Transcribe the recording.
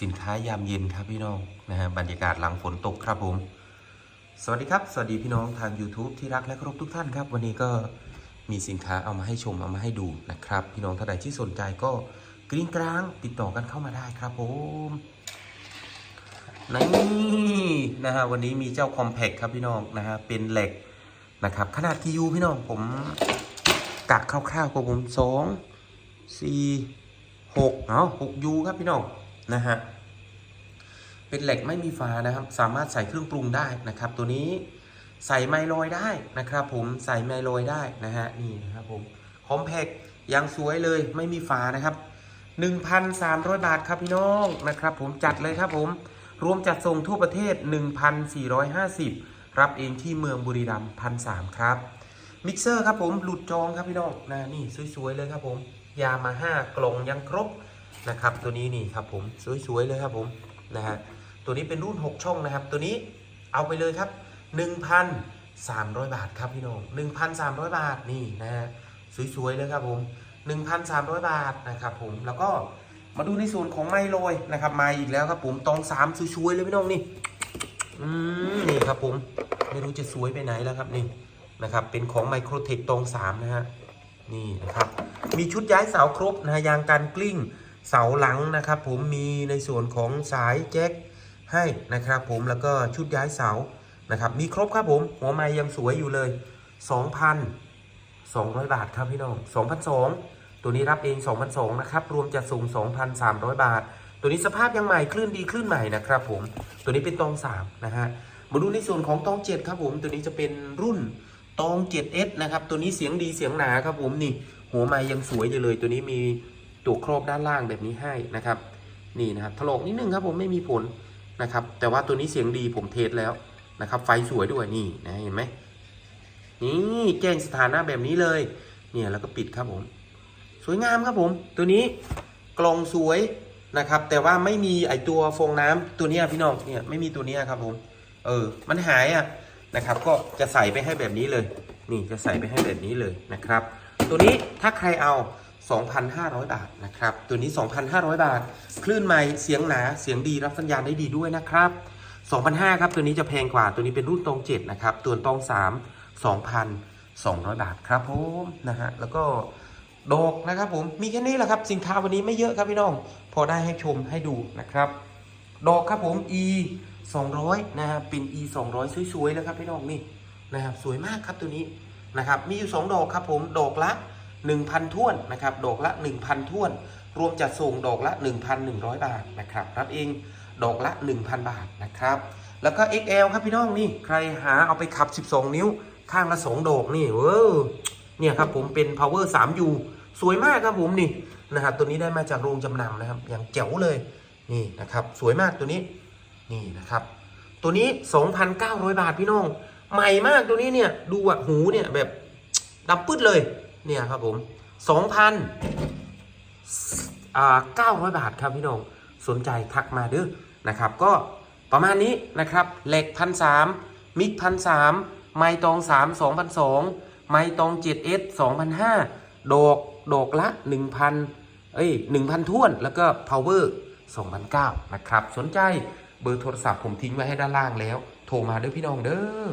สินค้ายามเย็นครับพี่น้องนะฮะบรรยากาศหลังฝนตกครับผม สวัสดีครับ สวัสดีพี่น้องทาง YouTube ที่รักและเคารพทุกท่านครับ วันนี้ก็มีสินค้าเอามาให้ชมเอามาให้ดูนะครับ พี่น้องท่านใดที่สนใจก็กริ้งกลางติดต่อกันเข้ามาได้ครับผมนี่นะฮะวันนี้มีเจ้าคอมแพคครับพี่น้องนะฮะเป็นเหล็กนะครับ ขนาดกี่ยูพี่น้องผมกะคร่าวๆของผมสองสี่หกเนาะหกยูครับพี่น้อง นะฮะเป็นเหล็กไม่มีฝานะครับ สามารถใส่เครื่องปรุงได้นะครับ ตัวนี้ใส่ไมโลอยได้นะครับผมใส่ไมโลอยได้นะฮะนี่นะครับผมคอมแพกยังสวยเลยไม่มีฝานะครับ 1,300 บาทครับพี่น้องนะครับผมจัดเลยครับผมรวมจัดส่งทั่วประเทศ 1,450 รับเองที่เมืองบุรีรัมย์พันสามครับ มิกเซอร์ครับผมหลุดจองครับพี่น้องนะนี่สวยๆเลยครับผม ยามาห้ากล่องยังครบ นะครับตัวนี้นี่ครับผมสวยๆเลยครับผมนะฮะตัวนี้เป็นรุ่น 6 ช่องนะครับ ตัวนี้เอาไปเลยครับ 1,300 บาทครับพี่น้อง 1,300 บาทนี่นะฮะสวยๆเลยครับผม 1,300 บาทนะครับผมแล้วก็มาดูในส่วนของไมโลยนะครับมาอีกแล้วครับผมตองสามสวยๆเลยพี่น้องนี่อืมนี่ครับผมไม่รู้จะสวยไปไหนแล้วครับนี่นะครับเป็นของไมโครเทคตองสามนะฮะนี่นะครับมีชุดย้ายเสาครบนะฮะยางการกลิ้ง เสาหลังนะครับ ผมมีในส่วนของสายแจ็คให้นะครับ ผมแล้วก็ชุดย้ายเสานะครับ มีครบครับผม หัวไม้ยังสวยอยู่เลย 2,200 บาทครับพี่น้อง2,200ตัวนี้รับเอง 2,200นะครับรวมจัดส่ง2,300 บาท ตัวนี้สภาพยังใหม่คลื่นดีคลื่นใหม่นะครับ ผมตัวนี้เป็นตอง3นะฮะมาดูในส่วนของตอง7ครับผมตัวนี้จะเป็นรุ่นตอง 7S นะครับตัวนี้เสียงดีเสียงหนาครับผมนี่หัวไม้ยังสวยอยู่เลย ตัวนี้มี ตัวครอบด้านล่างแบบนี้ให้นะครับ นี่นะครับถลอกนิดนึงครับผมไม่มีผลนะครับ แต่ว่าตัวนี้เสียงดีผมเทสแล้วนะครับ ไฟสวยด้วยนี่นะเห็นไหมนี่แจ้งสถานะแบบนี้เลย เนี่ยแล้วก็ปิดครับผม สวยงามครับผม ตัวนี้กล่องสวยนะครับ แต่ว่าไม่มีไอตัวฟองน้ำตัวนี้พี่น้องเนี่ยไม่มีตัวนี้ครับผม เออ มันหายอะนะครับ ก็จะใส่ไปให้แบบนี้เลย นี่จะใส่ไปให้แบบนี้เลยนะครับ ตัวนี้ถ้าใครเอา 2,500 บาทนะครับ ตัวนี้ 2,500 บาท คลื่นไมค์เสียงหนา เสียงดีรับสัญญาณได้ดีด้วยนะครับ2,500ครับ ตัวนี้จะแพงกว่า ตัวนี้เป็นรุ่นตอง7นะครับ ตัวตอง3 2,200 บาทครับผมนะฮะ แล้วก็ดอกนะครับผม มีแค่นี้แหละครับ สินค้าวันนี้ไม่เยอะครับพี่น้อง พอได้ให้ชมให้ดูนะครับ ดอกครับผม e 200นะฮะเป็น e 200สวยๆแล้วครับพี่น้องนี่นะครับ สวยมากครับตัวนี้นะครับ มีอยู่ 2 ดอกครับผม ดอกละ 1,000ท้วนนะครับดอกละ 1,000ท้วน รวมจัดส่งดอกละ 1,100 บาทนะครับรับเองดอกละ 1,000 บาทนะครับ แล้วก็ XL ครับพี่น้องนี่ใครหาเอาไปขับ 12 นิ้ว ข้างละ 2 ดอกนี่เว้อเนี่ยครับผมเป็น power 3U สวยมากครับผมนี่นะครับตัวนี้ได้มาจากโรงจำนำนะครับ อย่างเจ๋วเลยนี่นะครับสวยมากตัวนี้นี่นะครับ ตัวนี้ 2,900 บาทพี่น้อง ใหม่มากตัวนี้เนี่ยดูอะหูเนี่ยแบบดำปึ๊ดเลย เนี่ยครับผม2,000อ่า900บาทครับพี่น้องสนใจทักมาเด้อนะครับ ก็ประมาณนี้นะครับเหล็กพันสามมิกพันสามไมตองสามสองพันสองไมตองเจ็ดเอสสองพันห้าดอกดอกละหนึ่งพันเอ้ยหนึ่งพันท้วน แล้วก็ power 2,009นะครับ สนใจเบอร์โทรศัพท์ผมทิ้งไว้ให้ด้านล่างแล้ว โทรมาด้อพี่น้องเด้อ